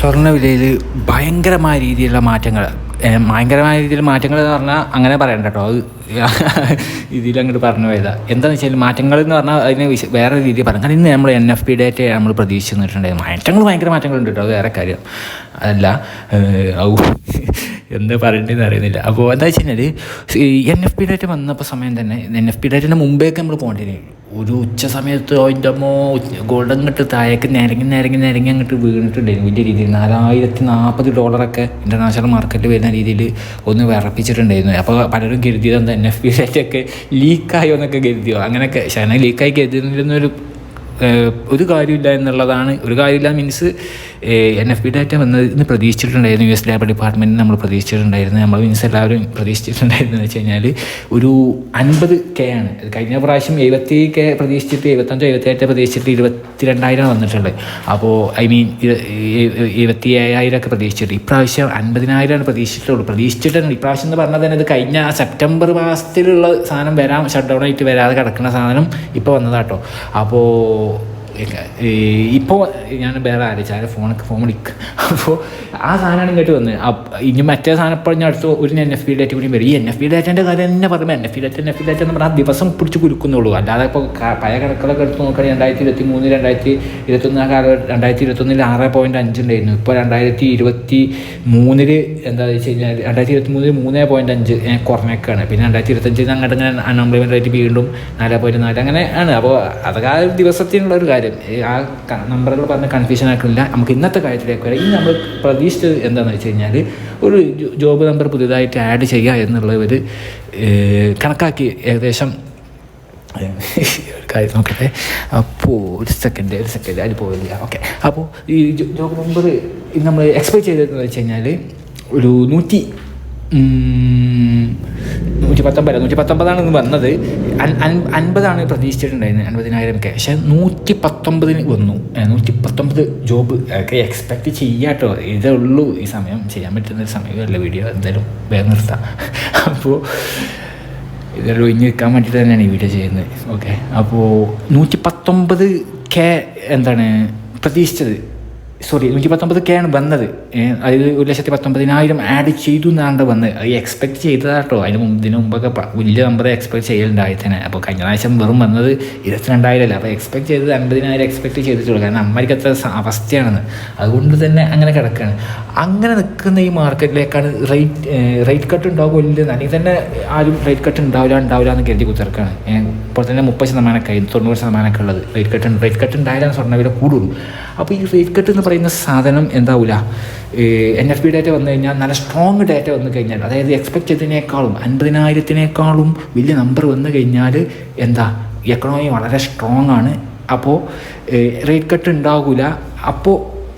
സ്വർണ വിലയിൽ ഭയങ്കരമായ രീതിയിലുള്ള മാറ്റങ്ങൾ ഭയങ്കരമായ രീതിയിൽ മാറ്റങ്ങൾ എന്ന് പറഞ്ഞാൽ അങ്ങനെ പറയണ്ട കേട്ടോ. അത് ഇതിലങ്ങോട്ട് പറഞ്ഞു പോയതാ. എന്താണെന്ന് വെച്ചാൽ മാറ്റങ്ങൾ എന്ന് പറഞ്ഞാൽ അതിന് വേറെ രീതിയിൽ പറഞ്ഞു. കാരണം ഇന്ന് നമ്മൾ എൻ എഫ് പി ഡേറ്റ് നമ്മൾ പ്രതീക്ഷിച്ച് നിന്നിട്ടുണ്ടായിരുന്നു മാറ്റങ്ങൾ ഭയങ്കര മാറ്റങ്ങളുണ്ട് കേട്ടോ. അത് വേറെ കാര്യം. അതല്ല ഔ എന്താ പറയേണ്ടതെന്ന് അറിയുന്നില്ല. അപ്പോൾ എന്താ വെച്ച് കഴിഞ്ഞാൽ എൻ എഫ് പി ഡേറ്റ് വന്നപ്പോൾ സമയം തന്നെ എൻ എഫ് പി ഡേറ്റിന് മുമ്പേക്ക് നമ്മൾ പോകേണ്ടി ഒരു ഉച്ച സമയത്ത് അതിന്റെ അമ്മോ ഗോൾഡ് അങ്ങോട്ട് താഴേക്ക് നിരങ്ങി നിരങ്ങി നിരങ്ങി അങ്ങോട്ട് വീണിട്ടുണ്ടായിരുന്നു. വലിയ രീതിയിൽ നാലായിരത്തി നാൽപ്പത് ഡോളറൊക്കെ ഇന്റർനാഷണൽ മാർക്കറ്റിൽ വരുന്ന രീതിയിൽ ഒന്ന് വിറപ്പിച്ചിട്ടുണ്ടായിരുന്നു. അപ്പോൾ പലരും കരുതിയത് എന്താ എൻ എഫ് പി ഡേറ്റൊക്കെ ലീക്കായോ എന്നൊക്കെ കരുതിയോ? അങ്ങനെയൊക്കെ. ശന ലീക്കായി കരുതുന്നൊരു ഒരു കാര്യമില്ല എന്നുള്ളതാണ്. ഒരു കാര്യമില്ല means N F P data വന്നതിന് പ്രതീക്ഷിച്ചിട്ടുണ്ടായിരുന്നു. യു എസ് ലാബ് ഡിപ്പാർട്ട്മെന്റിന് നമ്മൾ പ്രതീക്ഷിച്ചിട്ടുണ്ടായിരുന്നു. നമ്മൾ മീൻസ് എല്ലാവരും പ്രതീക്ഷിച്ചിട്ടുണ്ടായിരുന്നു. വെച്ച് കഴിഞ്ഞാൽ ഒരു അൻപത് കെ ആണ്. കഴിഞ്ഞ പ്രാവശ്യം എഴുപത്തി കെ പ്രതീക്ഷിച്ചിട്ട് എഴുപത്തഞ്ചോ എഴുപത്തിയെട്ട് പ്രതീക്ഷിച്ചിട്ട് ഇരുപത്തി രണ്ടായിരം വന്നിട്ടുണ്ട് അപ്പോൾ ഐ മീൻ എഴുപത്തി ഏഴായിരം ഒക്കെ പ്രതീക്ഷിച്ചിട്ട്. ഇപ്രാവശ്യം അൻപതിനായിരമാണ് പ്രതീക്ഷിച്ചിട്ടുള്ളൂ. പ്രതീക്ഷിച്ചിട്ടുണ്ട് ഇപ്രാവശ്യം എന്ന് പറഞ്ഞാൽ തന്നെ ഇത് കഴിഞ്ഞ സെപ്റ്റംബർ മാസത്തിലുള്ള സാധനം വരാം ഷട്ട് ഡൗൺ ആയിട്ട് വരാതെ കിടക്കുന്ന സാധനം ഇപ്പോൾ വന്നതാട്ടോ. അപ്പോൾ ഇപ്പോൾ ഞാൻ വേറെ ആലോചിച്ചു ആരെ ഫോണൊക്കെ ഫോൺ വിളിക്കുക അപ്പോൾ ആ സാധനമാണ് ഇങ്ങോട്ട് വന്നത് ഇനി മറ്റേ സാധനം ഇപ്പോൾ ഞാൻ അടുത്ത് ഒരു എൻ എഫ് പി ഡേറ്റ് കൂടി വരും. ഈ എൻ എഫ് പി ഡേറ്റിന്റെ കാര്യം തന്നെ പറയുമ്പോൾ N F P date N F P date എന്ന് പറഞ്ഞാൽ ആ ദിവസം പിടിച്ച് കുലുക്കുന്നുള്ളൂ. അല്ലാതെ ഇപ്പോൾ പഴയ കണക്കുകളൊക്കെ എടുത്ത് നോക്കുകയാണെങ്കിൽ രണ്ടായിരത്തി ഇരുപത്തി മൂന്ന് രണ്ടായിരത്തി ഇരുപത്തൊന്ന് കാല രണ്ടായിരത്തി ഇരുപത്തൊന്നിൽ ആറ് പോയിന്റ് അഞ്ച് ഉണ്ടായിരുന്നു. ഇപ്പോൾ രണ്ടായിരത്തി ഇരുപത്തി മൂന്നിൽ എന്താ വെച്ച് കഴിഞ്ഞാൽ രണ്ടായിരത്തി ഇരുപത്തി മൂന്നിൽ മൂന്ന് പോയിന്റ് അഞ്ച് കുറഞ്ഞേക്കാണ്. പിന്നെ രണ്ടായിരത്തി ഇരുപത്തഞ്ചിൽ അങ്ങോട്ട് അങ്ങനെ അൺഎംപ്ലോയ്മെന്റ് റേറ്റ് വീണ്ടും നാല് പോയിന്റ് നാല്. അങ്ങനെ ആണ്. അപ്പോൾ അതൊക്കെ ആ ദിവസത്തിനുള്ള ഒരു കാര്യം. ഈ ആ നമ്പറുകൾ പറഞ്ഞ് കൺഫ്യൂഷൻ ആക്കുന്നില്ല. നമുക്ക് ഇന്നത്തെ കാര്യത്തിലേക്ക് വരാം. ഇനി നമ്മൾ പ്രതീക്ഷിച്ചത് എന്താണെന്ന് വെച്ച് കഴിഞ്ഞാൽ ഒരു ജോബ് നമ്പർ പുതിയതായിട്ട് ആഡ് ചെയ്യുക എന്നുള്ള ഒരു കണക്കാക്കി ഏകദേശം ഒരു കാര്യം നോക്കട്ടെ. അപ്പോൾ ഒരു സെക്കൻഡ് ഒരു സെക്കൻഡ് അതിൽ പോവില്ല. ഓക്കെ. അപ്പോൾ ഈ ജോബ് നമ്പർ നമ്മൾ എക്സ്പെക്ട് ചെയ്തതെന്ന് വെച്ച് കഴിഞ്ഞാൽ ഒരു നൂറ്റി നൂറ്റി പത്തൊമ്പത് നൂറ്റി പത്തൊമ്പതാണ് ഇന്ന് വന്നത്. അൻ- അൻ- അൻപതാണ് പ്രതീക്ഷിച്ചിട്ടുണ്ടായിരുന്നത് അൻപതിനായിരം ഒക്കെ പക്ഷേ നൂറ്റി പത്തൊമ്പതിന് വന്നു. നൂറ്റി പത്തൊമ്പത് ജോബ് ഒക്കെ എക്സ്പെക്റ്റ് ചെയ്യാട്ടോ. ഇതേ ഉള്ളൂ ഈ സമയം. ചെയ്യാൻ പറ്റുന്ന ഒരു സമയമല്ല വീഡിയോ? എന്തായാലും വേഗം നിർത്താം. അപ്പോൾ ഇതെല്ലാം ഒഴിഞ്ഞ് നിൽക്കാൻ വേണ്ടിയിട്ട് തന്നെയാണ് ഈ വീഡിയോ ചെയ്യുന്നത്. ഓക്കെ. അപ്പോൾ നൂറ്റി പത്തൊമ്പത് കെ എന്താണ് പ്രതീക്ഷിച്ചത്? സോറി നൂറ്റി പത്തൊമ്പത് കെ ആണ് വന്നത്. അതായത് ഒരു ലക്ഷത്തി പത്തൊമ്പതിനായിരം ആഡ് ചെയ്തു എന്നാണ് വന്നത്. അത് എക്സ്പെക്ട് ചെയ്തതാട്ടോ. അതിന് മുമ്പ് ഇതിന് മുമ്പൊക്കെ വലിയ നമ്പർ എക്സ്പെക്ട് ചെയ്യലുണ്ടായി തന്നെ അപ്പോൾ കഴിഞ്ഞ പ്രാവശ്യം വെറും വന്നത് ഇരുപത്തിരണ്ടായിരം അല്ല? അപ്പോൾ എക്സ്പെക്ട് ചെയ്തത് അൻപതിനായിരം എക്സ്പെക്ട് ചെയ്തിട്ടുള്ളൂ. കാരണം അമ്മയ്ക്ക് അത്ര അവസ്ഥയാണെന്ന്. അതുകൊണ്ട് തന്നെ അങ്ങനെ കിടക്കുകയാണ് അങ്ങനെ നിൽക്കുന്ന ഈ മാർക്കറ്റിലേക്കാണ് റേറ്റ് റേറ്റ് കട്ട് ഉണ്ടാവില്ല അല്ലെങ്കിൽ തന്നെ ആരും റേറ്റ് കട്ട് ഉണ്ടാവില്ല ഉണ്ടാവില്ല എന്ന് കരുതി കുത്തിറക്കാണ്. ഇപ്പോൾ തന്നെ മുപ്പത് ശതമാനമൊക്കെ ആയി. തൊണ്ണൂറ് ശതമാനമൊക്കെ ഉള്ളത്. റേറ്റ് കട്ട് റേറ്റ് കട്ട് ഉണ്ടായാലും സ്വർണവില കൂടുള്ളൂ. അപ്പോൾ ഈ റേറ്റ് കട്ട് എന്ന് പറയുന്ന സാധനം എന്താവില്ല എൻ എഫ് പി ഡാറ്റ വന്നു കഴിഞ്ഞാൽ നല്ല സ്ട്രോങ് ഡാറ്റ വന്നു കഴിഞ്ഞാൽ അതായത് എക്സ്പെക്ട് ചെയ്തതിനേക്കാളും അൻപതിനായിരത്തിനേക്കാളും വലിയ നമ്പർ വന്നു കഴിഞ്ഞാൽ എന്താ? എക്കണോമി വളരെ സ്ട്രോങ് ആണ്. അപ്പോൾ റേറ്റ് കട്ട് ഉണ്ടാകില്ല അപ്പോൾ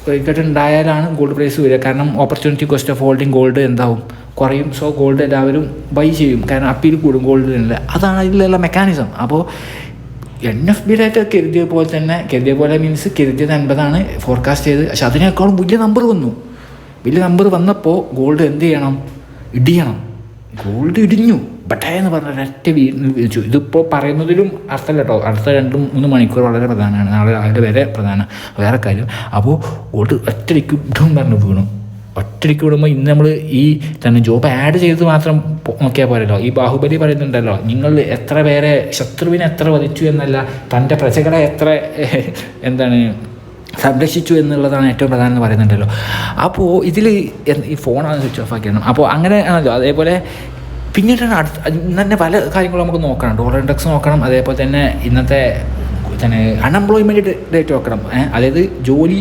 റേറ്റ് കട്ട് ഉണ്ടായാലാണ് ഗോൾഡ് പ്രൈസ് വരിക. കാരണം opportunity cost of holding gold എന്താവും? കുറയും. സോ ഗോൾഡ് എല്ലാവരും ബൈ ചെയ്യും. കാരണം അപ്പീൽ കൂടും ഗോൾഡിനുള്ള അതാണ് അതിലുള്ള മെക്കാനിസം അപ്പോൾ എൻ എഫ് ബി ഡാറ്റ കരുതിയ പോലെ തന്നെ കരുതിയ പോലെ മീൻസ് കരുതിയത് അൻപതാണ് ഫോർകാസ്റ്റ് ചെയ്ത് പക്ഷെ അതിനേക്കാളും വലിയ നമ്പർ വന്നു. വലിയ നമ്പർ വന്നപ്പോൾ ഗോൾഡ് എന്ത് ചെയ്യണം? ഇടിയണം. ഗോൾഡ് ഇടിഞ്ഞു. ബട്ടേ എന്ന് പറഞ്ഞ ഒരൊറ്റ വീടിന് വിളിച്ചു ഇതിപ്പോൾ പറയുന്നതിലും അർത്ഥമല്ല കേട്ടോ അടുത്ത രണ്ട് മൂന്ന് മണിക്കൂർ വളരെ പ്രധാനമാണ്. നാളെ രാവിലെ വരെ പ്രധാന വേറെ കാര്യം. അപ്പോൾ ഗോൾഡ് ഒറ്റയ്ക്ക് ഇടും പറഞ്ഞു വീണു. ഒറ്റയ്ക്ക് വിടുമ്പോൾ ഇന്ന് നമ്മൾ ഈ തന്നെ ജോബ് ആഡ് ചെയ്ത് മാത്രം നോക്കിയാൽ പോരല്ലോ. ഈ ബാഹുബലി പറയുന്നുണ്ടല്ലോ നിങ്ങൾ എത്ര പേരെ ശത്രുവിനെ എത്ര വധിച്ചു എന്നല്ല തന്റെ പ്രജകളെ എത്ര എന്താണ് സംരക്ഷിച്ചു എന്നുള്ളതാണ് ഏറ്റവും പ്രധാനം എന്ന് പറയുന്നുണ്ടല്ലോ. അപ്പോൾ ഇതിൽ ഈ ഫോണാണ് സ്വിച്ച് ഓഫ് ആക്കിയാണ് അപ്പോൾ അങ്ങനെ ആണല്ലോ അതേപോലെ പിന്നീടാണ് അടുത്ത തന്നെ പല കാര്യങ്ങളും നമുക്ക് നോക്കണം. ഡോളർ ഇൻഡെക്സ് നോക്കണം അതേപോലെ തന്നെ ഇന്നത്തെ തന്നെ അൺഎംപ്ലോയ്മെന്റ് റേറ്റ് നോക്കണം. അതായത് ജോലി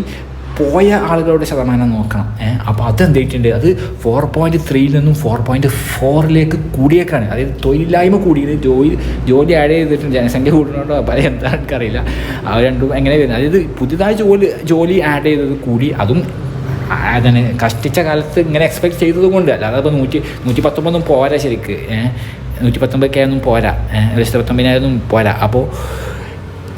പോയ ആളുകളുടെ ശതമാനം നോക്കണം. ഏഹ് അപ്പോൾ അത് എന്തായിട്ടുണ്ട് അത് ഫോർ പോയിന്റ് ത്രീയിൽ നിന്നും ഫോർ പോയിന്റ് ഫോറിലേക്ക് കൂടിയേക്കാണ്. അതായത് തൊഴിലില്ലായ്മ കൂടിയത് ജോലി ജോലി ആഡ് ചെയ്തിട്ടുണ്ട് ജനസംഖ്യ കൂടുന്നുണ്ടോ? പല എന്താ എനിക്കറിയില്ല ആ രണ്ടും എങ്ങനെ വരുന്നത്? അതായത് പുതിയതായി ജോലി ജോലി ആഡ് ചെയ്തത് കൂടി അതും അതിന് കഷ്ടിച്ച കാലത്ത് ഇങ്ങനെ എക്സ്പെക്ട് ചെയ്തത് കൊണ്ട്. അല്ലാതെ ഇപ്പോൾ നൂറ്റി നൂറ്റി പത്തൊമ്പതൊന്നും പോരാ ശരിക്ക്. ഏഹ് നൂറ്റി പത്തൊമ്പതൊക്കെ ഒന്നും പോരാ ലക്ഷത്തി പത്തൊമ്പതിനായിരം പോരാ. അപ്പോൾ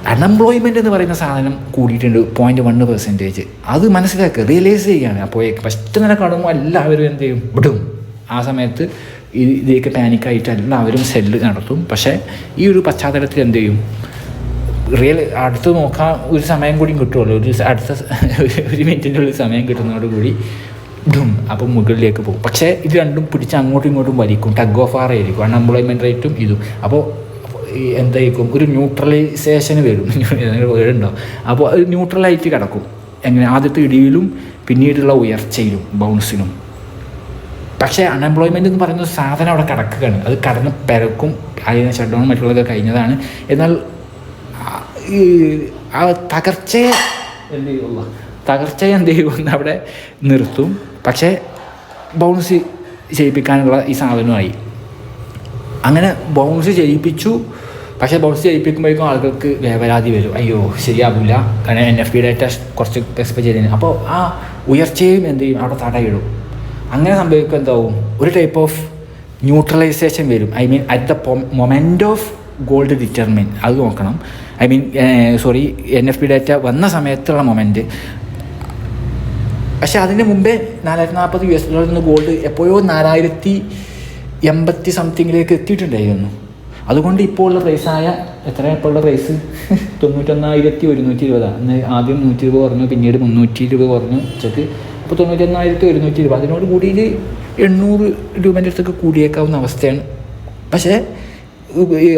അൺഎംപ്ലോയ്മെന്റ് എന്ന് പറയുന്ന സാധനം കൂടിയിട്ടുണ്ട് പോയിന്റ് വൺ പെർസെന്റേജ് അത് മനസ്സിലാക്കുക റിയലൈസ് ചെയ്യുകയാണ്. അപ്പോൾ ഫസ്റ്റ് തന്നെ കാണുമ്പോൾ എല്ലാവരും എന്ത് ചെയ്യും? വിടും. ആ സമയത്ത് ഇതിലേക്ക് പാനിക്കായിട്ട് എല്ലാവരും സെല്ല് നടത്തും. പക്ഷേ ഈ ഒരു പശ്ചാത്തലത്തിൽ എന്ത് ചെയ്യും? റിയൽ അടുത്ത് നോക്കാൻ ഒരു സമയം കൂടി കിട്ടുമല്ലോ ഒരു അടുത്ത ഒരു മിനിറ്റിന്റെ ഉള്ളിൽ സമയം കിട്ടുന്നതോട് കൂടി ഡും അപ്പം മുകളിലേക്ക് പോകും. പക്ഷേ ഇത് രണ്ടും പിടിച്ച് അങ്ങോട്ടും ഇങ്ങോട്ടും വലിക്കും. ടഗ് ഓഫ് ആർ ആയിരിക്കും. അൺഎംപ്ലോയ്മെന്റ് റേറ്റും ഇതും. അപ്പോൾ എന്തായിരിക്കും? ഒരു ന്യൂട്രലൈസേഷന് വരും. വേടുണ്ടോ അപ്പോൾ അത് ന്യൂട്രലായിട്ട് കിടക്കും. എങ്ങനെ? ആദ്യത്തെ ഇടിയിലും പിന്നീടുള്ള ഉയർച്ചയിലും ബൗൺസിനും പക്ഷേ അൺഎംപ്ലോയ്മെന്റ് എന്ന് പറയുന്ന സാധനം അവിടെ കിടക്കുകയാണ്. അത് കടന്ന് പെരക്കും അതിന് ഷട്ട് ഡൗൺ മറ്റുള്ളതൊക്കെ കഴിഞ്ഞതാണ്. എന്നാൽ ഈ ആ തകർച്ചയെ എന്ത് ചെയ്യുക തകർച്ചയെ എന്ത് ചെയ്യുമെന്ന് അവിടെ നിർത്തും. പക്ഷേ ബൗൺസ് ചെയ്യിപ്പിക്കാനുള്ള ഈ സാധനമായി അങ്ങനെ ബൗൺസ് ചെയ്യിപ്പിച്ചു. പക്ഷേ ബൗൺസ് ചെയ്യിപ്പിക്കുമ്പോഴേക്കും ആളുകൾക്ക് വേവലാതി വരും. അയ്യോ ശരിയാവില്ല കാരണം എൻ എഫ് പി ഡാറ്റ കുറച്ച് എക്സ്പെക്ട് ചെയ്തതിന് അപ്പോൾ ആ ഉയർച്ചയും എന്ത് ചെയ്യും? അവിടെ തടയിടും. അങ്ങനെ സംഭവിക്കുക എന്താവും? ഒരു ടൈപ്പ് ഓഫ് ന്യൂട്രലൈസേഷൻ വരും. I mean at the moment of gold determine അത് നോക്കണം. I mean sorry N F P data വന്ന സമയത്തുള്ള മൊമെന്റ് പക്ഷേ അതിന് മുമ്പേ നാലായിരത്തി നാൽപ്പത് യു എസ് ഡോളറിൽ നിന്ന് ഗോൾഡ് എപ്പോഴോ നാലായിരത്തി എൺപത്തി സംതിങ്ങിലേക്ക് എത്തിയിട്ടുണ്ടായിരുന്നു. അതുകൊണ്ട് ഇപ്പോൾ ഉള്ള പ്രൈസായ എത്ര ഇപ്പോൾ ഉള്ള പ്രൈസ് തൊണ്ണൂറ്റൊന്നായിരത്തി ഒരുന്നൂറ്റി ഇരുപതാണ് അന്ന് ആദ്യം നൂറ്റി ഇരുപത് കുറഞ്ഞു പിന്നീട് മുന്നൂറ്റി ഇരുപത് കുറഞ്ഞു. ഉച്ചയ്ക്ക് അപ്പോൾ തൊണ്ണൂറ്റൊന്നായിരത്തി ഒരുന്നൂറ്റി ഇരുപത് അതിനോട് കൂടിയിട്ട് എണ്ണൂറ് രൂപേന്റെ അടുത്തൊക്കെ കൂടിയേക്കാവുന്ന അവസ്ഥയാണ്. പക്ഷേ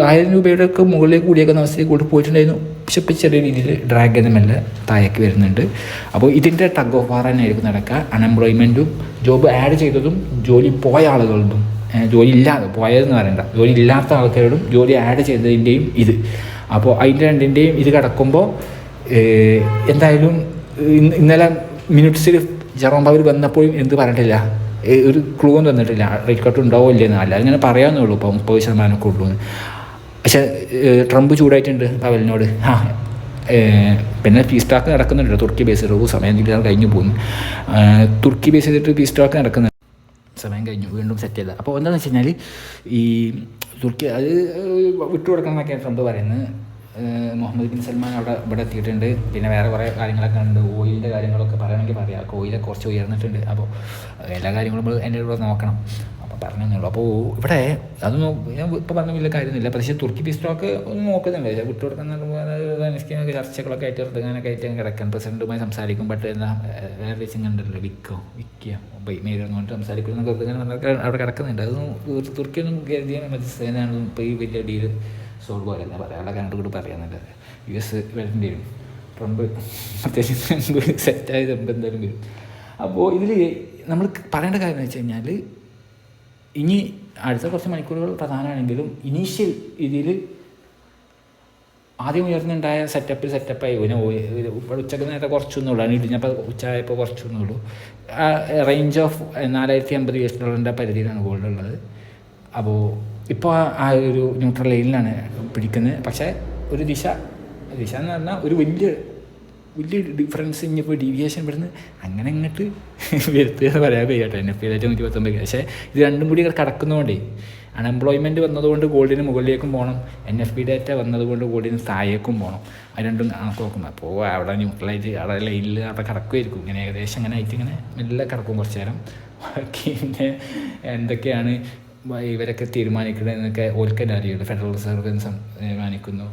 ആയിരം രൂപയുടെ ഒക്കെ മുകളിലേക്ക് കൂടിയേക്കുന്ന അവസ്ഥയിൽ കൂടി പോയിട്ടുണ്ടായിരുന്നു. പക്ഷെ ഇപ്പോൾ ചെറിയ രീതിയിൽ ഡ്രാഗ് എന്ന മെല്ലെ താഴേക്ക് വരുന്നുണ്ട്. അപ്പോൾ ഇതിന്റെ ടഗ് ഓഫ് വാർ തന്നെയായിരിക്കും നടക്കുക. അൺഎംപ്ലോയ്മെന്റും ജോബ് ആഡ് ചെയ്തതും ജോലി പോയ ആളുകളുടെ ഏഹ് ജോലി ഇല്ലാതെ പോയതെന്ന് പറയണ്ട. ജോലി ഇല്ലാത്ത ആൾക്കാരോടും ജോലി ആഡ് ചെയ്തതിന്റെയും ഇത്. അപ്പോൾ അതിന്റെ രണ്ടിന്റെയും ഇത് കിടക്കുമ്പോൾ എന്തായാലും ഇന്ന് ഇന്നലെ മിനിറ്റ്സിൽ ജെറോം പവർ വന്നപ്പോഴും എന്ത് പറഞ്ഞിട്ടില്ല? ഒരു ക്ലൂ ഒന്നും തന്നിട്ടില്ല. കട്ട് ഉണ്ടാവോ ഇല്ലെന്ന് അല്ല അങ്ങനെ പറയാമെന്നേ ഉള്ളൂ ഇപ്പോൾ മുപ്പത് ശതമാനമൊക്കെ ഉള്ളൂ എന്ന് പക്ഷേ ട്രംപ് ചൂടായിട്ടുണ്ട് പവലിനോട്. ആ പിന്നെ പീസ് ടാക്ക് നടക്കുന്നുണ്ട്. തുർക്കി ബേസ് ചെയ്ത് സമയം കഴിഞ്ഞു പോകുന്നു തുർക്കി ബേസ് ചെയ്തിട്ട് പീസ് ടാക്ക് നടക്കുന്നുണ്ട്. സമയം കഴിഞ്ഞു വീണ്ടും സെറ്റ് ചെയ്ത അപ്പോൾ എന്താണെന്ന് വെച്ച് കഴിഞ്ഞാൽ ഈ തുർക്കി അത് വിട്ടുകൊടുക്കണം എന്നൊക്കെയാണ് ട്രംപ് പറയുന്നത്. മുഹമ്മദ് ബിൻ സൽമാൻ അവിടെ ഇവിടെ എത്തിയിട്ടുണ്ട്. പിന്നെ വേറെ കുറേ കാര്യങ്ങളൊക്കെ ഉണ്ട്. ഓയിലിന്റെ കാര്യങ്ങളൊക്കെ പറയണമെങ്കിൽ പറയാം. ഓയിലൊക്കെ കുറച്ച് ഉയർന്നിട്ടുണ്ട്. അപ്പോൾ എല്ലാ കാര്യങ്ങളും നമ്മൾ എന്റെ കൂടെ നോക്കണം. അപ്പോൾ പറഞ്ഞുള്ളൂ അപ്പോൾ ഇവിടെ അതൊന്നും ഞാൻ ഇപ്പോൾ പറഞ്ഞ വലിയ കാര്യമൊന്നുമില്ല. പക്ഷേ തുർക്കി പിസ്റ്റോക്ക് ഒന്ന് നോക്കുന്നുണ്ട്. ഇത് വിട്ടുകൊടുക്കുന്ന ചർച്ചകളൊക്കെ ആയിട്ട് ഇറങ്ങാനൊക്കെ ആയിട്ട് കിടക്കാൻ പ്രസിഡന്റുമായി സംസാരിക്കും ബട്ട് എന്താ വേറെ റീച്ചിങ് വിൽക്കോ വിക്കോ വിക്കിയോ മേരുന്നുകൊണ്ട് സംസാരിക്കുന്നൊക്കെ ഇങ്ങനെ നമുക്ക് അവിടെ കിടക്കുന്നുണ്ട്. ഒരു തുർക്കിയൊന്നും കരുതിയാണ് മധ്യസ്ഥനാണ് ഇപ്പോൾ ഈ വലിയ ഡീൽ സോൾവ് പോലെയല്ല. പറയാനുള്ള കണ്ടു കൂടി പറയുന്നുണ്ട് യു എസ് വരേണ്ടി വരും. ട്രംപ് അത്യാവശ്യം സെറ്റായ ട്രംപ് എന്തായാലും വരും. അപ്പോൾ ഇതിൽ നമ്മൾ പറയേണ്ട കാര്യം എന്ന് വെച്ച് കഴിഞ്ഞാൽ ഇനി അടുത്ത കുറച്ച് മണിക്കൂറുകൾ പ്രധാനമാണെങ്കിലും ഇനീഷ്യൽ ഇതിൽ ആദ്യം ഉയർന്നുണ്ടായ സെറ്റപ്പിൽ സെറ്റപ്പായി പിന്നെ ഉച്ചയ്ക്ക് നേരത്തെ കുറച്ചൊന്നുള്ളൂ. അതിന് ഇടിഞ്ഞപ്പോൾ ഉച്ചയായപ്പോൾ കുറച്ചൊന്നുള്ളൂ. ആ റേഞ്ച് ഓഫ് നാലായിരത്തി അമ്പത് യു എസ് ഡോളറിന്റെ പരിധിയിലാണ് ഗോൾഡ് ഉള്ളത്. അപ്പോൾ ഇപ്പോൾ ആ ഒരു ന്യൂട്രൽ ലൈനിലാണ് പിടിക്കുന്നത് പക്ഷേ ഒരു ദിശ ദിശ എന്ന് പറഞ്ഞാൽ ഒരു വലിയ വലിയ ഡിഫറൻസ് ഇനിയിപ്പോൾ ഡീവിയേഷൻ ഇവിടുന്ന് അങ്ങനെ അങ്ങോട്ട് വരുത്തുക എന്ന് പറയാൻ കഴിയട്ടെ എഫ് പി ഏറ്റവും നൂറ്റി പത്തൊമ്പത് പക്ഷേ ഇത് രണ്ടും കൂടി കടക്കുന്നതുകൊണ്ടേ അൺഎംപ്ലോയ്മെന്റ് വന്നതുകൊണ്ട് ഗോൾഡിന് മുകളിലേക്കും പോകണം എൻ എഫ് ബി ഡാറ്റ വന്നതുകൊണ്ട് ഗോൾഡിന് താഴേക്കും പോകണം അത് രണ്ടും കണക്ക് നോക്കുന്നത് അപ്പോൾ അവിടെ ന്യൂട്രലായിട്ട് അവിടെ ലൈനിൽ അവിടെ കിടക്കുമായിരിക്കും ഇങ്ങനെ ഏകദേശം ഇങ്ങനെ ആയിട്ട് ഇങ്ങനെ മെല്ലെ കിടക്കും കുറച്ച് നേരം. പിന്നെ എന്തൊക്കെയാണ് ഇവരൊക്കെ തീരുമാനിക്കുന്നതെന്നൊക്കെ ഓൽക്കല്ല അറിയുള്ളൂ. ഫെഡറൽ റിസർവ് സം- തീരുമാനിക്കുന്നു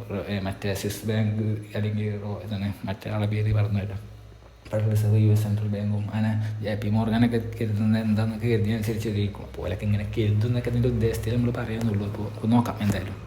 മറ്റേ സ്വിസ് ബാങ്ക് അല്ലെങ്കിൽ എന്താണ് മറ്റേ പേര് പറഞ്ഞല്ലോ federal reserve U S central ബാങ്കും അങ്ങനെ ജെ പി മോർഗാനൊക്കെ കരുതുന്നത് എന്താണെന്നൊക്കെ കരുതിയനുസരിച്ച് ഇരിക്കും അപ്പോൾ ഓലൊക്കെ ഇങ്ങനെ കരുതുന്നൊക്കെ അതിന്റെ ഉദ്ദേശത്തിൽ നമ്മൾ പറയുന്നുള്ളൂ. അപ്പോൾ നോക്കാം എന്തായാലും.